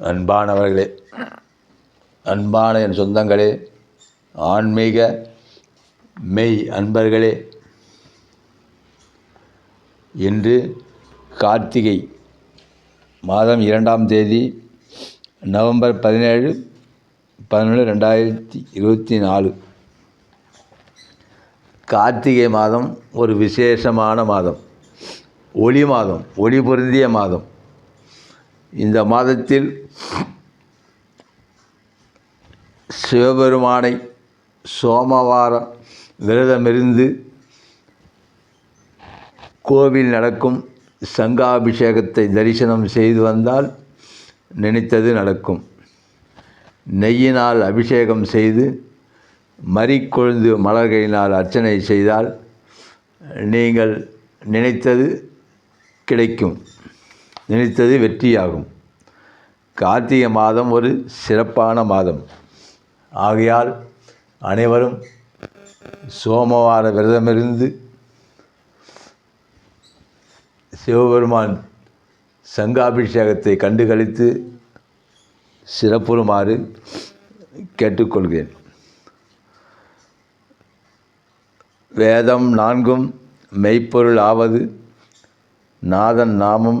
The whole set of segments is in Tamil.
அன்பானவர்களே அன்பான என் சொந்தங்களே ஆன்மீக மெய் அன்பர்களே இன்று கார்த்திகை மாதம் இரண்டாம் தேதி நவம்பர் பதினேழு பதினொன்று ரெண்டாயிரத்தி இருபத்தி நாலு. கார்த்திகை மாதம் ஒரு விசேஷமான மாதம். ஒளி மாதம் ஒளி பொருந்திய மாதம். இந்த மாதத்தில் சிவபெருமானை சோமவாரம் விரதமிருந்து கோவில் நடக்கும் சங்காபிஷேகத்தை தரிசனம் செய்து வந்தால் நினைத்தது நடக்கும். நெய்யினால் அபிஷேகம் செய்து மறிக்கொழுந்து மலர்களினால் அர்ச்சனை செய்தால் நீங்கள் நினைத்தது கிடைக்கும். நினைத்தது வெற்றியாகும். கார்த்திகை மாதம் ஒரு சிறப்பான மாதம். ஆகையால் அனைவரும் சோமவார விரதமிருந்து சிவபெருமான் சங்காபிஷேகத்தை கண்டுகளித்து சிறப்புறுமாறு கேட்டுக்கொள்கிறேன். வேதம் நான்கும் மெய்ப்பொருள் ஆவது நாதன் நாமம்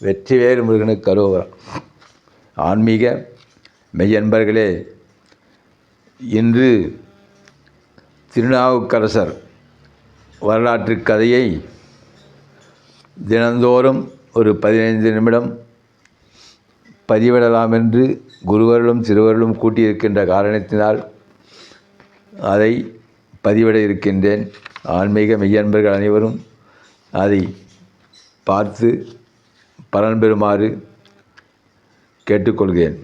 வெற்றிவேல் முருகனுக்கு கருவரம் ஆன்மீக மெய்யன்பர்களே இன்று திருநாவுக்கரசர் வரலாற்று கதையை தினந்தோறும் ஒரு பதினைந்து நிமிடம் பதிவிடலாம் என்று குருவர்களும் சிறுவர்களும் கூட்டியிருக்கின்ற காரணத்தினால் அதை பதிவிட இருக்கின்றேன். ஆன்மீக மெய்யன்பர்கள் அனைவரும் அதை பார்த்து பலன் பெறுமாறு கேட்டுக்கொள்கிறேன்.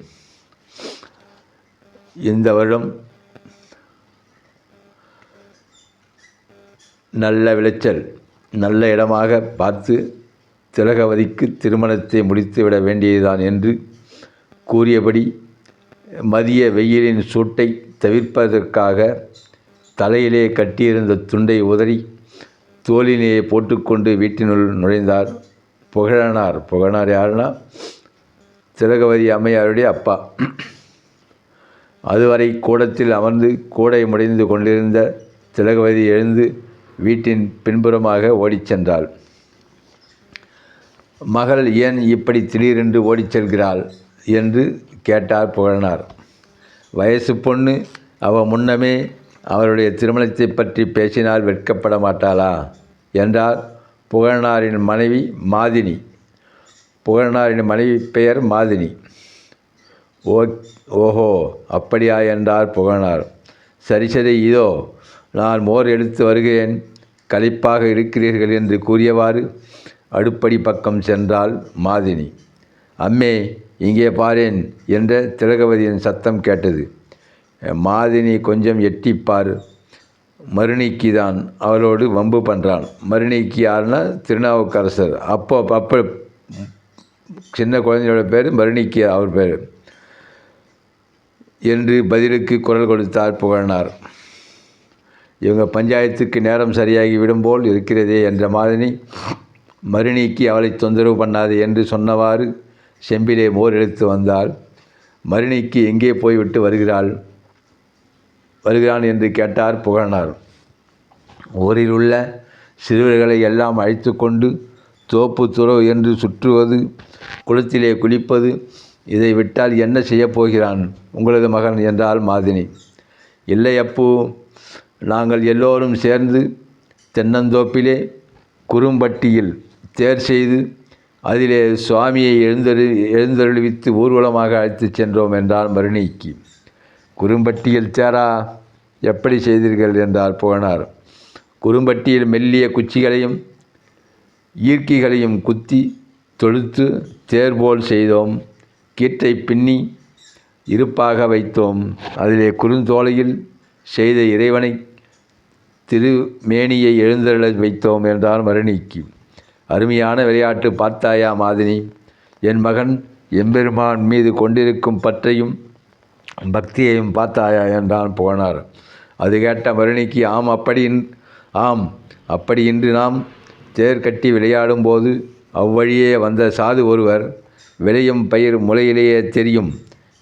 இந்த வருடம் நல்ல விளைச்சல் நல்ல இடமாக பார்த்து திலகவதிக்கு திருமணத்தை முடித்து விட வேண்டியதுதான் என்று கூறியபடி மதிய வெயிலின் சூட்டை தவிர்ப்பதற்காக தலையிலே கட்டியிருந்த துண்டை உதறி தோளிலே போட்டுக்கொண்டு வீட்டினுள் நுழைந்தார். புகழனார். புகழனார் யாருன்னா? திலகவதி அம்மையாருடைய அப்பா. அதுவரை கூடத்தில் அமர்ந்து கூடை முடிந்து கொண்டிருந்த திலகவதி எழுந்து வீட்டின் பின்புறமாக ஓடிச் சென்றாள். மகள் ஏன் இப்படி திடீரென்று ஓடிச் செல்கிறாள்? என்று கேட்டார் புகழனார். வயசு பொண்ணு அவ முன்னமே அவருடைய திருமணத்தை பற்றி பேசினால் வெட்கப்பட மாட்டாளா? என்றார் புகழனாரின் மனைவி மாதினி. புகழனாரின் மனைவி பெயர் மாதினி. ஓ ஓஹோ அப்படியா என்றார் புகழனார் சரி சரி இதோ நான் மோர் எடுத்து வருகிறேன். களைப்பாக இருக்கிறீர்கள் என்று கூறியவாறு அடுப்படி பக்கம் சென்றாள் மாதினி. அம்மே இங்கே பாரேன் என்ற திலகவதியின் சத்தம் கேட்டது. மாதினி கொஞ்சம் எட்டிப்பார். மருணிக்கு தான் அவளோடு வம்பு பண்ணுறான் மருணிக்கு யாருன்னா திருநாவுக்கரசர். அப்போ அப்போ சின்ன குழந்தையோட பேர் மருணிக்கு அவர் பேர். என்று பதிலுக்கு குரல் கொடுத்தார் புகழ்னார். இவங்க பஞ்சாயத்துக்கு நேரம் சரியாகி விடும்போல் இருக்கிறதே என்ற மாதிரி மருணிக்கு அவளை தொந்தரவு பண்ணாது என்று சொன்னவாறு செம்பிலே மோர் எடுத்து வந்தால் மருணிக்கு எங்கே போய்விட்டு வருகிறாள்? வருகிறான் என்று கேட்டார் புகழனார் ஊரில் உள்ள சிறுவர்களை எல்லாம் அழைத்து கொண்டு தோப்பு துறவு என்று சுற்றுவது குளத்திலே குளிப்பது இதை விட்டால் என்ன செய்யப் போகிறான்? உங்களது மகன் என்றால் மாதினி. இல்லை அப்போ நாங்கள் எல்லோரும் சேர்ந்து தென்னந்தோப்பிலே குறும்பட்டியில் தேர் செய்து அதிலே சுவாமியை எழுந்தரு எழுந்தருளிவித்து ஊர்வலமாக அழைத்துச் சென்றோம் என்றார் மருணிக்கு. குறும்பட்டியில் சேரா எப்படி செய்தீர்கள்? என்றார் புகனார் குறும்பட்டியில் மெல்லிய குச்சிகளையும் ஈர்க்கிகளையும் குத்தி தொழுத்து தேர்போல் செய்தோம். கீற்றை பின்னி இருப்பாக வைத்தோம். அதிலே குறுந்தோலையில் செய்த இறைவனை திருமேனியை எழுந்தருள வைத்தோம் என்றார் மருணிக்கு அருமையான விளையாட்டு பார்த்தாயா மாதினி? என் மகன் எம்பெருமான் மீது கொண்டிருக்கும் பற்றையும் பக்தியையும் பார்த்தாயா என்றான் புகனார் அது கேட்ட மருணிக்கு ஆம் அப்படி ஆம் அப்படி இன்று நாம் தேர் கட்டி விளையாடும் போது அவ்வழியே வந்த சாது ஒருவர் விளையும் பயிர் முளையிலேயே தெரியும்.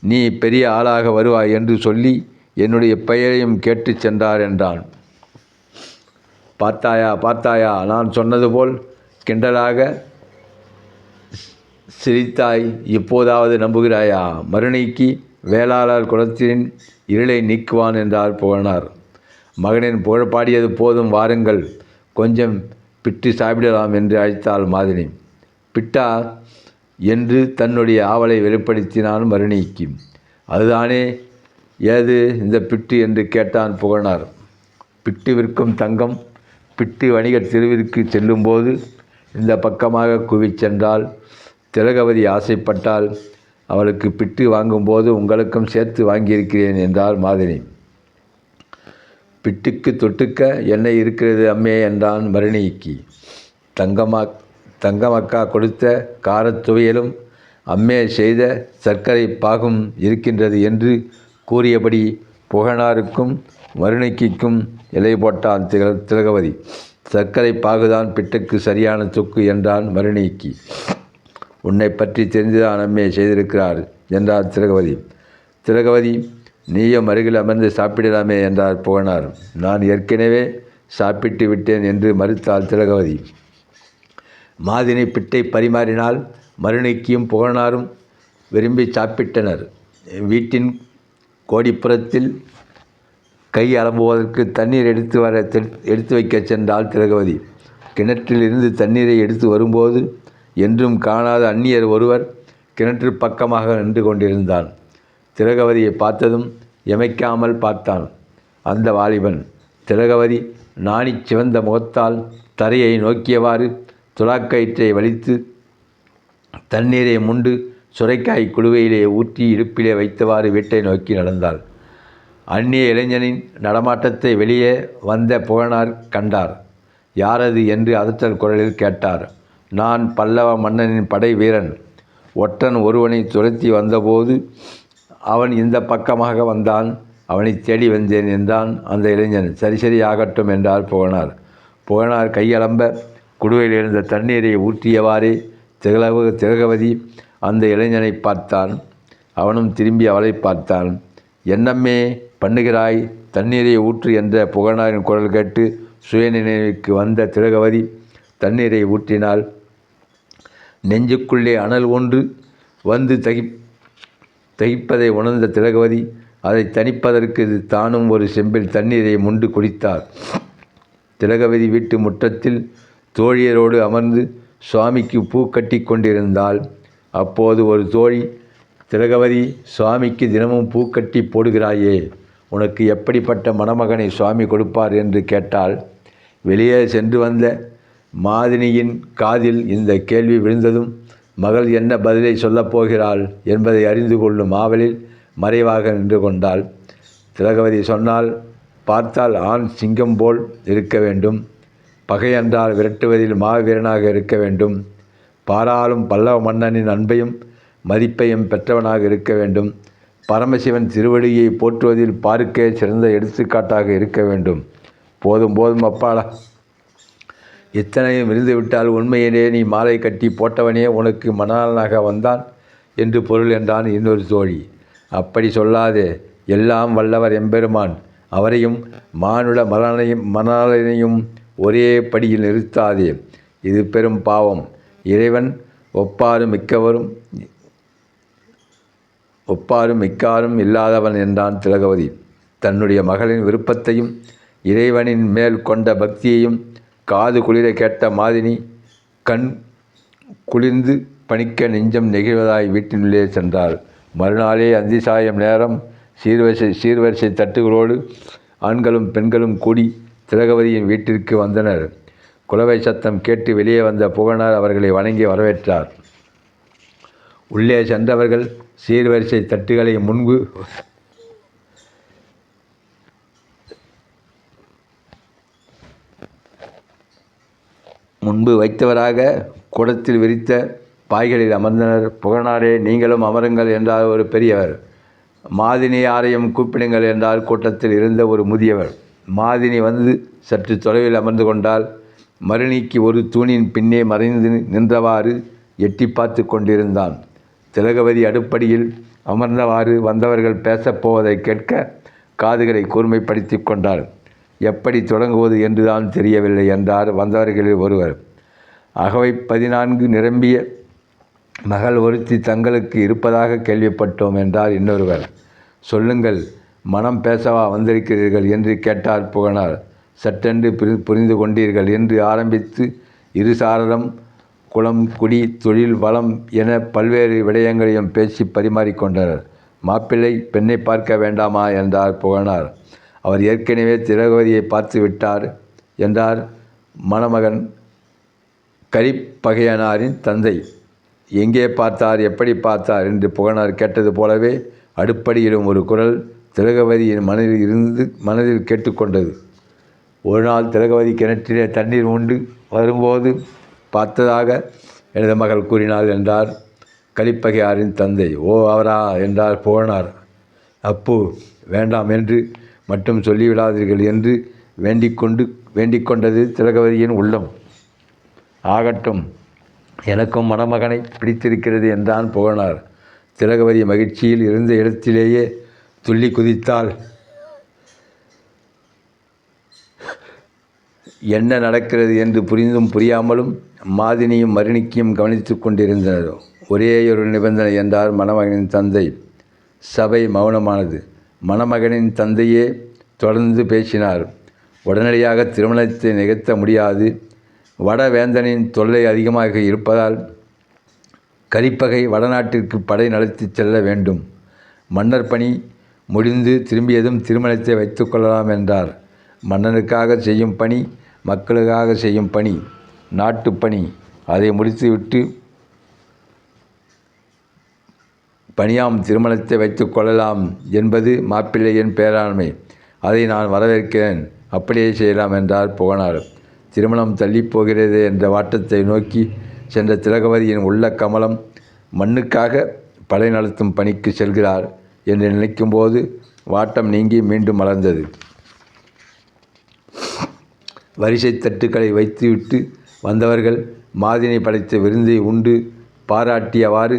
நீ பெரிய ஆளாக வருவாய் என்று சொல்லி என்னுடைய பெயரையும் கேட்டுச் சென்றார் என்றான். பார்த்தாயா பார்த்தாயா நான் சொன்னது போல் கிண்டலாக சிரித்தாய் இப்போதாவது நம்புகிறாயா மருணைக்கு வேளாளர் குலத்தின் இருளை நீக்குவான் என்றார் புகழனார். மகனின் புகழ் பாடியது போதும் வாருங்கள். கொஞ்சம் பிட்டு சாப்பிடலாம் என்று அழைத்தாள் மாதினி. பிட்டா என்று தன்னுடைய ஆவலை வெளிப்படுத்தினான் மருணிக்கு. அதுதானே ஏது இந்த பிட்டு என்று கேட்டான் புகழனார். பிட்டு விற்கும் தங்கம் பிட்டு வணிகர் தெருவிற்கு செல்லும்போது இந்த பக்கமாக குவிச் சென்றால் திலகவதி ஆசைப்பட்டால் அவளுக்கு பிட்டு வாங்கும்போது உங்களுக்கும் சேர்த்து வாங்கியிருக்கிறேன் என்றார் மாதினி. பிட்டுக்கு தொட்டுக்க என்ன இருக்கிறது அம்மே என்றான் மருணிக்கு. தங்கமா தங்கமக்கா கொடுத்த காரத் துவையலும் அம்மே செய்த சர்க்கரை பாகும் இருக்கின்றது என்று கூறியபடி புகழாருக்கும் மருணிக்கும் இலை போட்டான் திக திலகவதி. சர்க்கரை பாகுதான் பிட்டுக்கு சரியான தொக்கு என்றான் மருணிக்கு. உன்னை பற்றி தெரிந்துதான் அம்மே செய்திருக்கிறார் என்றார் திலகவதி. திலகவதி நீயும் அருகில் அமர்ந்து சாப்பிடலாமே என்றார் புகழார் நான் ஏற்கனவே சாப்பிட்டு விட்டேன் என்று மறுத்தாள் திலகவதி. மாதினி பிட்டை பரிமாறினால் மருணிக்கியும் புகழனாரும் விரும்பி சாப்பிட்டனர். வீட்டின் கோடிப்புறத்தில் கை அலம்புவதற்கு தண்ணீர் எடுத்து வர எடுத்து வைக்கச் சென்றால் திலகவதி. கிணற்றில் இருந்து தண்ணீரை எடுத்து வரும்போது என்றும் காணாத அந்நியர் ஒருவர் கிணற்று பக்கமாக நின்று கொண்டிருந்தான். திலகவதியை பார்த்ததும் எமைக்காமல் பார்த்தான். அந்த வாலிபன் திலகவதி நாணிச் சிவந்த முகத்தால் தரையை நோக்கியவாறு துலாக்கயிற்றை வலித்து தண்ணீரை முண்டு சுரைக்காய் குழுவையிலே ஊற்றி இடுப்பிலே வைத்தவாறு வீட்டை நோக்கி நடந்தாள். அந்நிய இளைஞனின் நடமாட்டத்தை வெளியே வந்த புகழார் கண்டார். யாரது என்று அதட்டல் குரலில் கேட்டார். நான் பல்லவ மன்னனின் படை வீரன். ஒற்றன் ஒருவனை துரத்தி வந்தபோது அவன் இந்த பக்கமாக வந்தான். அவனை தேடி வந்தேன் என்றான் அந்த இளைஞன். சரி சரி ஆகட்டும் என்றார் புகனார் புகனார் கையளம்ப குடுவையில் இருந்த தண்ணீரை ஊற்றியவாறே திகழவு திலகவதி அந்த இளைஞனை பார்த்தான். அவனும் திரும்பி அவளை பார்த்தான். என்னம்மே பண்ணுகிறாய்? தண்ணீரை ஊற்று என்ற புகனாரின் குரல் கேட்டு சுயநினைவுக்கு வந்த திலகவதி தண்ணீரை ஊற்றினாள் நெஞ்சுக்குள்ளே அனல் ஒன்று வந்து தகி தகிப்பதை உணர்ந்த திலகவதி அதை தணிப்பதற்கு தானும் ஒரு செம்பில் தண்ணீரை முண்டு குடித்தார். திலகவதி வீட்டு முற்றத்தில் தோழியரோடு அமர்ந்து சுவாமிக்கு பூ கட்டி கொண்டிருந்தால் அப்போது ஒரு தோழி திலகவதி சுவாமிக்கு தினமும் பூ கட்டி போடுகிறாயே உனக்கு எப்படிப்பட்ட மணமகனை சுவாமி கொடுப்பார்? என்று கேட்டால் வெளியே சென்று வந்த மாதினியின் காதில் இந்த கேள்வி விழுந்ததும் மகள் என்ன பதிலை சொல்லப் போகிறாள் என்பதை அறிந்து கொள்ளும் ஆவலில் மறைவாக நின்று கொண்டாள். திலகவதி சொன்னால் பார்த்தால் ஆண் சிங்கம் போல் இருக்க வேண்டும். பகையென்றால் விரட்டுவதில் மாவீரனாக இருக்க வேண்டும். பாராளும் பல்லவ மன்னனின் அன்பையும் மதிப்பையும் பெற்றவனாக இருக்க வேண்டும். பரமசிவன் திருவடியை போற்றுவதில் பார்க்கே சிறந்த எடுத்துக்காட்டாக இருக்க வேண்டும். போதும் போதும் அப்பாடா. இத்தனையும் இருந்துவிட்டால் உண்மையிலே நீ மாலை கட்டி போட்டவனே உனக்கு மணாளனாக வந்தான் என்று பொருள் என்றான் இன்னொரு தோழி. அப்படி சொல்லாதே எல்லாம் வல்லவர் எம்பெருமான். அவரையும் மானுட மலனையும் மணாளனையும் ஒரே படியில் நிறுத்தாதே. இது பெரும் பாவம். இறைவன் ஒப்பாரும் மிக்கவரும் ஒப்பாரும் மிக்காரும் இல்லாதவன் என்றான் திலகவதி. தன்னுடைய மகளின் விருப்பத்தையும் இறைவனின் மேல் கொண்ட பக்தியையும் காது குளிர கேட்ட மாதினி கண் குளிர்ந்து பணிக்க நெஞ்சம் நெகிழ்வதாய் வீட்டினுள்ளே சென்றாள். மறுநாளே அந்திசாயம் நேரம் சீர்வரிசை சீர்வரிசை தட்டுகளோடு ஆண்களும் பெண்களும் கூடி திலகவதியின் வீட்டிற்கு வந்தனர். குலவை சத்தம் கேட்டு வெளியே வந்த புகழனார் அவர்களை வணங்கி வரவேற்றார். உள்ளே சென்றவர்கள் சீர்வரிசை தட்டுகளை முன்பு முன்பு வைத்தவராக குடத்தில் விரித்த பாய்களில் அமர்ந்தனர். புகழாரே நீங்களும் அமருங்கள் என்றார் ஒரு பெரியவர். மாதினி யாரையும் கூப்பிடுங்கள் என்றார் கூட்டத்தில் இருந்த ஒரு முதியவர். மாதினி வந்து சற்று தொலைவில் அமர்ந்து கொண்டால் மருணிக்கு ஒரு தூணின் பின்னே மறைந்து நின்றவாறு எட்டி பார்த்து கொண்டிருந்தான். திலகவதி அடுப்படியில் அமர்ந்தவாறு வந்தவர்கள் பேசப்போவதை கேட்க காதுகளை கூர்மைப்படுத்தி கொண்டார் எப்படி தொடங்குவது என்றுதான் தெரியவில்லை என்றார் வந்தவர்களில் ஒருவர். அகவை பதினான்கு நிரம்பிய மகள் ஒருத்தி தங்களுக்கு இருப்பதாக கேள்விப்பட்டோம் என்றார் இன்னொருவர். சொல்லுங்கள் மனம் பேசவா வந்திருக்கிறீர்கள் என்று கேட்டார் புகழார். சட்டென்று புரி புரிந்து கொண்டீர்கள் என்று ஆரம்பித்து இருசாரரம் குளம் குடி தொழில் வளம் என பல்வேறு விடயங்களையும் பேசி பரிமாறிக்கொண்டனர் மாப்பிள்ளை பெண்ணை பார்க்க வேண்டாமா என்றார் புகழார். அவர் ஏற்கனவே திலகவதியை பார்த்து விட்டார் என்றார் மணமகன் கரிப்பகையனாரின் தந்தை. எங்கே பார்த்தார் எப்படி பார்த்தார் என்று புகழார் கேட்டது போலவே அடுப்படியிலும் ஒரு குரல் திலகவதியின் மனதில் இருந்து மனதில் கேட்டுக்கொண்டது. ஒரு நாள் திலகவதி கிணற்றிலே தண்ணீர் உண்டு வரும்போது பார்த்ததாக எனது மகள் கூறினாள் என்றார் கலிப்பகையாரின் தந்தை. ஓ அவரா? என்றார் புகழார். அப்பு வேண்டாம் என்று மட்டும் சொல்லிவிடாதீர்கள் என்று வேண்டிக்கொண்டு வேண்டிக்கொண்டது திலகவதியின் உள்ளம். ஆகட்டும் எனக்கும் மணமகனை பிடித்திருக்கிறது என்றான் புகழார் திலகவதி மகிழ்ச்சியில் இருந்த இடத்திலேயே துள்ளி குதித்தாள். என்ன நடக்கிறது என்று புரிந்தும் புரியாமலும் மாதினியும் மருணிக்கியும் கவனித்து கொண்டிருந்தனர். ஒரே ஒரு நிபந்தனை என்றார் மணமகனின் தந்தை. சபை மௌனமானது. மணமகனின் தந்தையே தொடர்ந்து பேசினார். உடனடியாக திருமணத்தை நிகழ்த்த முடியாது. வடவேந்தனின் தொல்லை அதிகமாக இருப்பதால் கரிப்பகை வடநாட்டிற்கு படை நடத்தி செல்ல வேண்டும். மன்னர் பணி முடிந்து திரும்பியதும் திருமணத்தை வைத்துக்கொள்ளலாம் என்றார். மன்னனுக்காக செய்யும் பணி மக்களுக்காக செய்யும் பணி நாட்டு பணி. அதை முடித்துவிட்டு பணியாம் திருமணத்தை வைத்து கொள்ளலாம் என்பது மாப்பிள்ளையின் பேராண்மை. அதை நான் வரவேற்கிறேன். அப்படியே செய்யலாம் என்றார் புகனார். திருமணம் தள்ளிப் போகிறது என்ற வாட்டத்தை நோக்கி சென்ற திலகவதியின் உள்ள கமலம் மண்ணுக்காக படை நடத்தும் பணிக்கு செல்கிறார் என்று நினைக்கும்போது வாட்டம் நீங்கி மீண்டும் மலர்ந்தது. வரிசை தட்டுக்களை வைத்துவிட்டு வந்தவர்கள் மாதினை படைத்த விருந்தை உண்டு பாராட்டியவாறு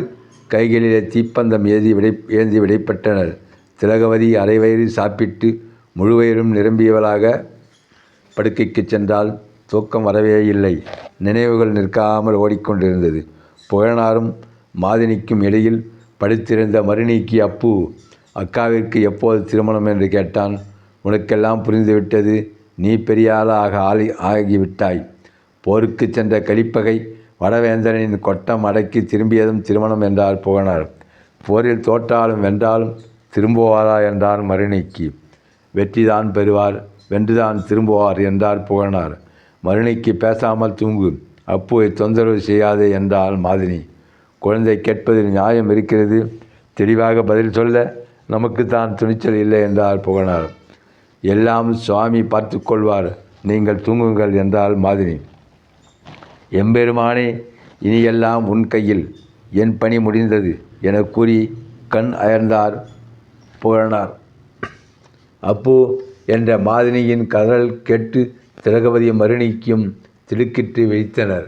கைகளிலே தீப்பந்தம் ஏதி விடை ஏந்தி விடைப்பட்டனர் திலகவதி அரைவயிறு சாப்பிட்டு முழுவயிரும் நிரம்பியவளாக படுக்கைக்கு சென்றால் தூக்கம் வரவே இல்லை. நினைவுகள் நிற்காமல் ஓடிக்கொண்டிருந்தது. புகழனாரும் மாதினிக்கும் இடையில் படுத்திருந்த மருநீக்கி அப்பு அக்காவிற்கு எப்போது திருமணம்? என்று கேட்டான். உனக்கெல்லாம் புரிந்துவிட்டது. நீ பெரிய ஆளாக ஆளி ஆகிவிட்டாய். போருக்கு சென்ற கலிப்பகை வடவேந்தனின் கொட்டம் அடக்கி திரும்பியதும் திருமணம் என்றார் புகழார். போரில் தோற்றாலும் வென்றாலும் திரும்புவாரா என்றார் மருணிக்கு. வெற்றிதான் பெறுவார் வென்றுதான் திரும்புவார் என்றார் புகழார் மருணிக்கு பேசாமல் தூங்கு அப்போது தொந்தரவு செய்யாதே என்றால் மாதினி. குழந்தை கேட்பதில் நியாயம் இருக்கிறது தெளிவாக பதில் சொல்ல நமக்கு தான் துணிச்சல் இல்லை என்றார் புகழார் எல்லாம் சுவாமி பார்த்து கொள்வார் நீங்கள் தூங்குங்கள் என்றால் மாதினி. எம்பெருமானே இனியெல்லாம் உன் கையில் என் பணி முடிந்தது என கூறி கண் அயர்ந்தார் புகழனார் அப்போ என்ற மாதினியின் கதல் கேட்டு திலகவதி மருணிக்கும் திடுக்கிட்டு விழித்தனர்.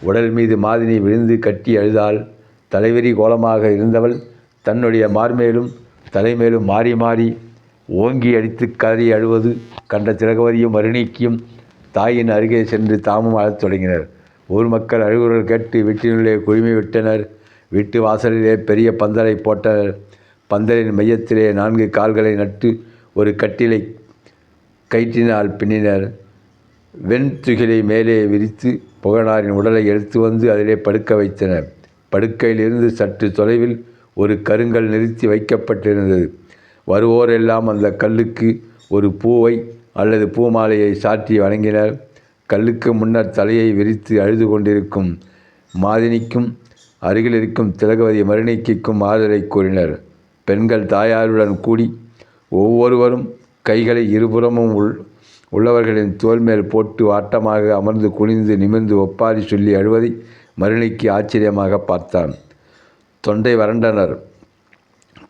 உடல் மீது மாதினி விழுந்து கட்டி அழுதாள் தலைவெறி கோலமாக இருந்தவள் தன்னுடைய மார்மேலும் தலைமேலும் மாறி மாறி ஓங்கி அடித்து கதறி அழுவது கண்ட திலகவதியும் மருணிக்கும் தாயின் அருகே சென்று தாமும் அழத் தொடங்கினர். ஊர் மக்கள் அழுகுரல் கேட்டு வீட்டினுள்ளே குழுமி விட்டனர். வீட்டு வாசலிலே பெரிய பந்தலை போட்டனர். பந்தலின் மையத்திலே நான்கு கால்களை நட்டு ஒரு கட்டிலை கயிற்றினால் பின்னினர். வெண்துகிலை மேலே விரித்து புகழாரின் உடலை எடுத்து வந்து அதிலே படுக்க வைத்தனர். படுக்கையிலிருந்து சற்று தொலைவில் ஒரு கருங்கல் நிறுத்தி வைக்கப்பட்டிருந்தது. வருவோரெல்லாம் அந்த கல்லுக்கு ஒரு பூவை அல்லது பூமாலையை சாற்றி வணங்கினர் கல்லுக்கு முன்னர் தலையை விரித்து அழுது கொண்டிருக்கும் மாதினிக்கும் அருகில் இருக்கும் திலகவதி மருணிக்கும் ஆறுதலை கூறினர். பெண்கள் தாயாருடன் கூடி ஒவ்வொருவரும் கைகளை இருபுறமும் உள் உள்ளவர்களின் தோல் மேல் போட்டு ஆட்டமாக அமர்ந்து குனிந்து நிமிர்ந்து ஒப்பாரி சொல்லி அழுவதை மருணிக்கு ஆச்சரியமாக பார்த்தான். தொண்டை வறண்டனர்.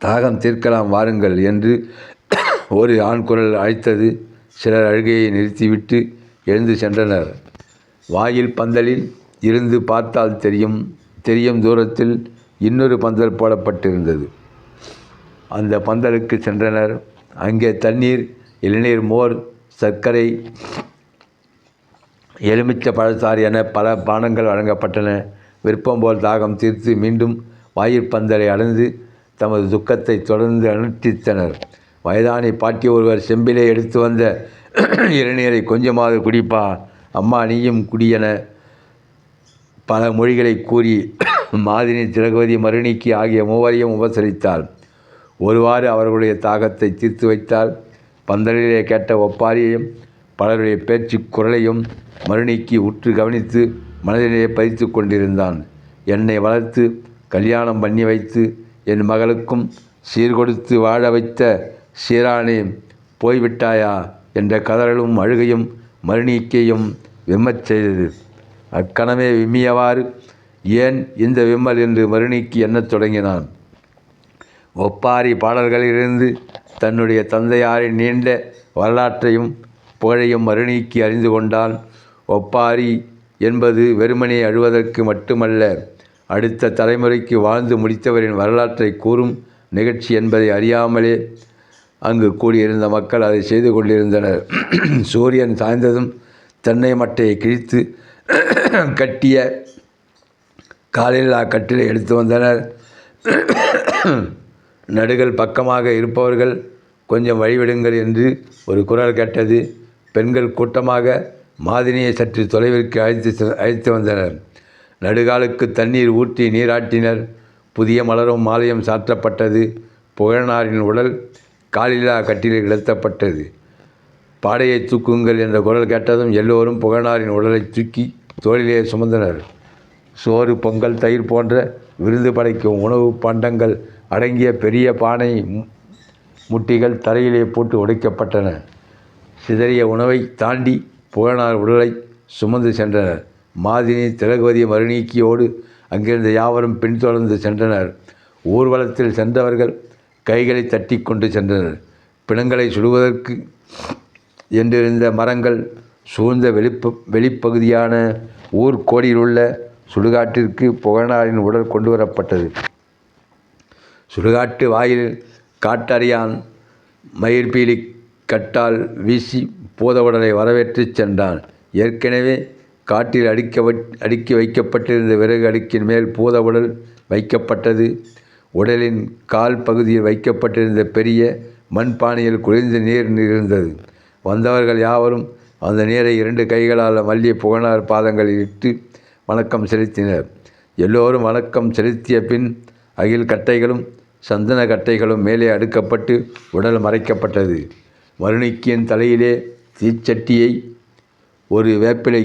தாகம் தீர்க்கலாம் வாருங்கள் என்று ஒரு ஆண் குரல் அழைத்தது. சிலர் அழுகையை நிறுத்திவிட்டு எழுந்து சென்றனர். வாயில் பந்தலில் இருந்து பார்த்தால் தெரியும் தெரியும் தூரத்தில் இன்னொரு பந்தல் போடப்பட்டிருந்தது. அந்த பந்தலுக்கு சென்றனர். அங்கே தண்ணீர் இளநீர் மோர் சர்க்கரை எலுமிச்ச பழச்சாறு என பல பானங்கள் வழங்கப்பட்டன. விருப்பம் போல் தாகம் தீர்த்து மீண்டும் வாயிற்பந்தலை அடைந்து தமது துக்கத்தை தொடர்ந்து அனுஷ்டித்தனர். வயதானி பாட்டி ஒருவர் செம்பிலே எடுத்து வந்த இளநீரை கொஞ்சமாவது குடிப்பா. அம்மா நீயும் குடியென பல மொழிகளை கூறி மாதினி திலகவதி மருணிக்கு ஆகிய மூவரையும் உபசரித்தாள். ஒருவாறு அவர்களுடைய தாகத்தை தீர்த்து வைத்தால் பந்தலிலே கேட்ட ஒப்பாரியையும் பலருடைய பேச்சு குரலையும் மருணிக்கு உற்று கவனித்து மனதிலே பதித்து கொண்டிருந்தான். என்னை வளர்த்து கல்யாணம் பண்ணி வைத்து என் மகளுக்கும் சீர்கொடுத்து வாழ வைத்த சீரானே போய்விட்டாயா? என்ற கதறலும் அழுகையும் மருணிக்கையும் விம்மச் செய்தது. அக்கணமே விம்மியவாறு ஏன் இந்த விம்மல் என்று மருணிக்கு எண்ணத் தொடங்கினான். ஒப்பாரி பாடல்களிலிருந்து தன்னுடைய தந்தையாரின் நீண்ட வரலாற்றையும் புகழையும் மருணிக்கு அறிந்து கொண்டான். ஒப்பாரி என்பது வெறுமனே அழுவதற்கு மட்டுமல்ல அடுத்த தலைமுறைக்கு வாழ்ந்து முடித்தவரின் வரலாற்றை கூறும் நிகழ்ச்சி என்பதை அறியாமலே அங்கு கூடியிருந்த மக்கள் அதை செய்து கொண்டிருந்தனர். சூரியன் சாய்ந்ததும் தென்னை மட்டையை கிழித்து கட்டிய காலில்லா கட்டிலை எடுத்து வந்தனர். நடுகள் பக்கமாக இருப்பவர்கள் கொஞ்சம் வழிவிடுங்கள் என்று ஒரு குரல் கேட்டது. பெண்கள் கூட்டமாக மாதினியை சற்று தொலைவிற்கு அழைத்து செ- அழைத்து வந்தனர். நடுகாலுக்கு தண்ணீர் ஊற்றி நீராட்டினர். புதிய மலரும் மாலையும் சாற்றப்பட்டது. புகழனாரின் உடல் காலில்லா கட்டிலில் கிடத்தப்பட்டது. பாடையை தூக்குங்கள் என்ற குரல் கேட்டதும் எல்லோரும் புகழாரின் உடலை தூக்கி தோளிலே சுமந்தனர். சோறு பொங்கல் தயிர் போன்ற விருந்து படைக்கும் உணவு பண்டங்கள் அடங்கிய பெரிய பானை மு- முட்டிகள் தரையிலே போட்டு உடைக்கப்பட்டன. சிதறிய உணவை தாண்டி புகழனார் உடலை சுமந்து சென்றனர். மாதினி திலகவதி மறுநீக்கியோடு அங்கிருந்த யாவரும் பின்தொடர்ந்து சென்றனர். ஊர்வலத்தில் சென்றவர்கள் கைகளை தட்டி கொண்டு சென்றனர். பிணங்களை சுடுவதற்கு என்றிருந்த மரங்கள் சூழ்ந்த வெளிப்ப வெளிப்பகுதியான ஊர்கோடியிலுள்ள சுடுகாட்டிற்கு புகழனாரின் உடல் கொண்டு வரப்பட்டது சுடுகாட்டு வாயில் காட்டறியான் மயிர்பீலி கட்டால் வீசி பூதவுடலை வரவேற்றுச் சென்றான். ஏற்கனவே காட்டில் அடிக்க வை அடுக்கி வைக்கப்பட்டிருந்த விறகு அடுக்கின் மேல் பூதவுடல் வைக்கப்பட்டது. உடலின் கால் பகுதியில் வைக்கப்பட்டிருந்த பெரிய மண்பானையில் குளிர்ந்த நீர் இருந்தது வந்தவர்கள் யாவரும் அந்த நீரை இரண்டு கைகளால் மல்லிய புகழார் பாதங்களில் இட்டு வணக்கம் செலுத்தினர். எல்லோரும் வணக்கம் செலுத்திய பின் அகில் கட்டைகளும் சந்தன கட்டைகளும் மேலே அடுக்கப்பட்டு உடல் மறைக்கப்பட்டது. வருணிக்கியின் தலையிலே தீச்சட்டியை ஒரு வேப்பிலை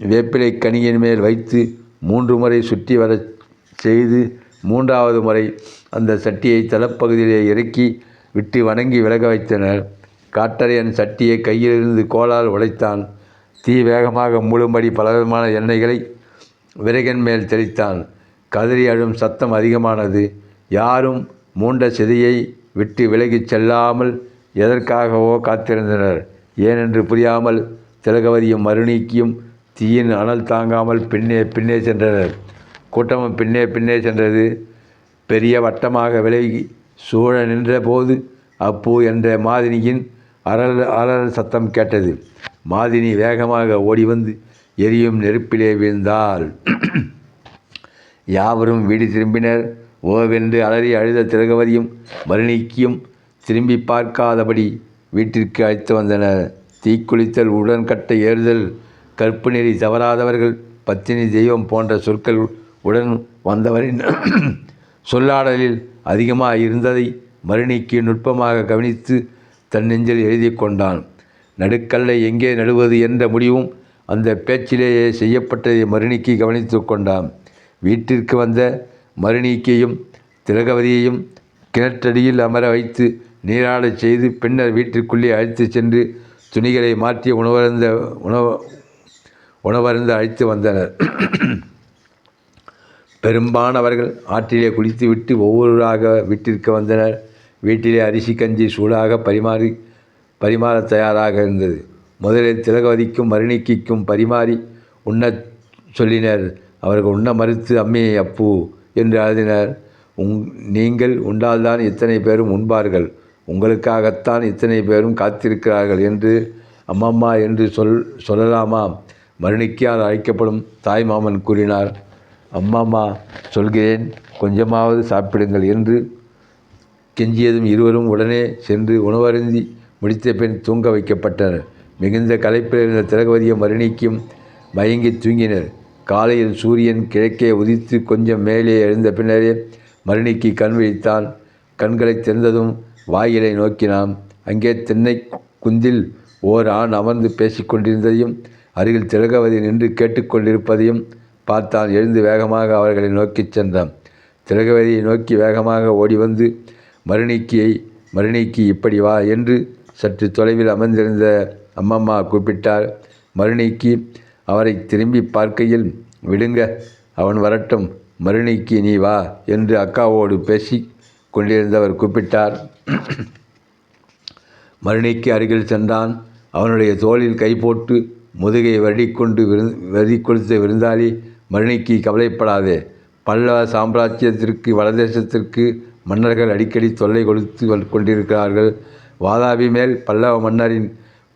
வேப்பிலை கனியின் மேல் வைத்து மூன்று முறை சுற்றி வரச் செய்து மூன்றாவது முறை அந்த சட்டியை தலப்பகுதியிலே இறக்கி விட்டு வணங்கி விலக வைத்தனர். காட்டரையன் சட்டியை கையிலிருந்து கோலால் உடைத்தான். தீ வேகமாக மூழும்படி பலவிதமான எண்ணெய்களை விறகின் மேல் தெளித்தான். கதறி அழும் சத்தம் அதிகமானது. யாரும் மூண்ட சிதையை விட்டு விலகிச் செல்லாமல் எதற்காகவோ காத்திருந்தனர். ஏனென்று புரியாமல் திலகவதியும் மறுநீக்கியும் தீயின் அனல் தாங்காமல் பின்னே பின்னே சென்றனர். கூட்டமும் பின்னே பின்னே சென்றது. பெரிய வட்டமாக விலகி சூழ நின்றபோது அப்பு என்ற மாதினியின் அரல் அலறல் சத்தம் கேட்டது. மாதினி வேகமாக ஓடி வந்து எரியும் நெருப்பிலே வீழ்ந்தாள். யாவரும் வீடு திரும்பினர். ஓவென்று அலறி அழுத திலகவதியும் மருணிக்கியும் திரும்பி பார்க்காதபடி வீட்டிற்கு அழைத்து வந்தனர். தீக்குளித்தல் உடன்கட்டை ஏறுதல் கற்பு நெறி தவறாதவர்கள் பத்தினி தெய்வம் போன்ற சொற்கள் உடன் வந்தவரின் சொல்லாடலில் அதிகமாக இருந்ததை மருணிக்கு நுட்பமாக கவனித்து தன் நெஞ்சில் எழுதி கொண்டான். நடுக்கல்லை எங்கே நடுவது என்ற முடிவும் அந்த பேச்சிலேயே செய்யப்பட்டதை மருணிக்கு கவனித்து கொண்டான். வீட்டிற்கு வந்த மருணிக்கையும் திலகவதியையும் கிணற்றடியில் அமர வைத்து நீராடச் செய்து பின்னர் வீட்டிற்குள்ளே அழைத்துச் சென்று துணிகளை மாற்றி உணவருந்த உணவு உணவருந்து அழைத்து வந்தனர். பெரும்பானவர்கள் ஆற்றிலே குளித்துவிட்டு ஒவ்வொருவராக வீட்டிற்கு வந்தனர். வீட்டிலே அரிசி கஞ்சி சூடாக பரிமாறி பரிமாற தயாராக இருந்தது. முதலில் திலகவதிக்கும் மருணிக்கும் பரிமாறி உண்ணச் சொல்லினர். அவர்கள் உண்ண மறுத்து அம்மே அப்பு என்று அழுதினர். உங் நீங்கள் உண்டால்தான் இத்தனை பேரும் உண்பார்கள். உங்களுக்காகத்தான் இத்தனை பேரும் காத்திருக்கிறார்கள் என்று அம்மம்மா என்று சொல் சொல்லலாமா மருணிக்கியால் அழைக்கப்படும் தாய்மாமன் கூறினார். அம்மா சொல்கிறேன் கொஞ்சமாவது சாப்பிடுங்கள் என்று கெஞ்சியதும் இருவரும் உடனே சென்று உணவருந்தி முடித்த பின் தூங்க வைக்கப்பட்டனர். மிகுந்த களைப்பில் இருந்த திலகவதியும் மருணிக்கும் மயங்கி தூங்கினர். காலையில் சூரியன் கிழக்கே உதித்து கொஞ்சம் மேலே எழுந்த பின்னரே மருணிக்கு கண் விழித்தான். கண்களை திறந்ததும் வாயிலை நோக்கினான். அங்கே தென்னை குந்தில் ஓர் ஆண் அமர்ந்து பேசிக்கொண்டிருந்ததையும் அருகில் திலகவதி நின்று கேட்டுக்கொண்டிருப்பதையும் பார்த்தான் எழுந்து வேகமாக அவர்களை நோக்கிச் சென்றான். திலகவதியை நோக்கி வேகமாக ஓடி வந்து மருணிக்கியை மருணிக்கு இப்படி வா என்று சற்று தொலைவில் அமர்ந்திருந்த அம்மம்மா கூப்பிட்டார். மருணிக்கு அவரை திரும்பி பார்க்கையில் விடுங்க அவன் வரட்டும். மருணிக்கு நீ வா என்று அக்காவோடு பேசி கொண்டிருந்தவர் கூப்பிட்டார். மருணிக்கு அருகில் சென்றான். அவனுடைய தோளில் கை போட்டு முதுகை வருடிக்கொண்டு விரு வருடி கொடுத்த விருந்தாளி மருணிக்கு கவலைப்படாதே. பல்லவ சாம்ராஜ்யத்திற்கு வடதேசத்திற்கு மன்னர்கள் அடிக்கடி தொல்லை கொடுத்து கொண்டிருக்கிறார்கள். வாதாபி மேல் பல்லவ மன்னரின்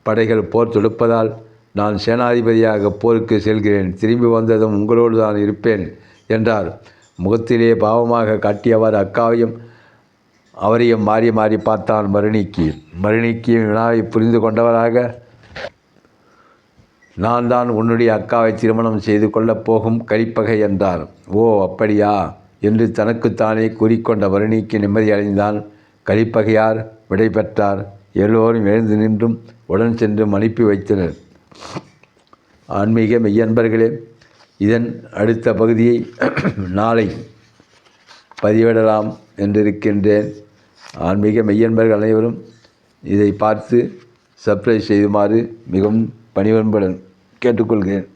படைகள் போர் தொடுப்பதால் நான் சேனாதிபதியாக போருக்கு செல்கிறேன். திரும்பி வந்ததும் உங்களோடு தான் இருப்பேன் என்றார். முகத்திலே பாவமாக காட்டியவாறு அக்காவையும் அவரையும் மாறி மாறி பார்த்தான் மருணிக்கு. மருணிக்கு வினாவை புரிந்து கொண்டவராக நான் தான் உன்னுடைய அக்காவை திருமணம் செய்து கொள்ளப் போகும் கலிப்பகை என்றார் ஓ அப்படியா? என்று தனக்குத்தானே கூறிக்கொண்ட வருணிக்கு நிம்மதி அடைந்தான் கலிப்பகையார் எல்லோரும் எழுந்து நின்றும் உடன் சென்று அனுப்பி வைத்தனர். ஆன்மீக மெய்யன்பர்களே இதன் அடுத்த பகுதியை நாளை பதிவிடலாம் என்றிருக்கின்றேன். ஆன்மீக மெய்யன்பர்கள் அனைவரும் இதை பார்த்து சப்ஸ்கிரைப் செய்யுமாறு மிகவும் பணிவன்புடன் கேட்டுக்கொள்கிறேன்.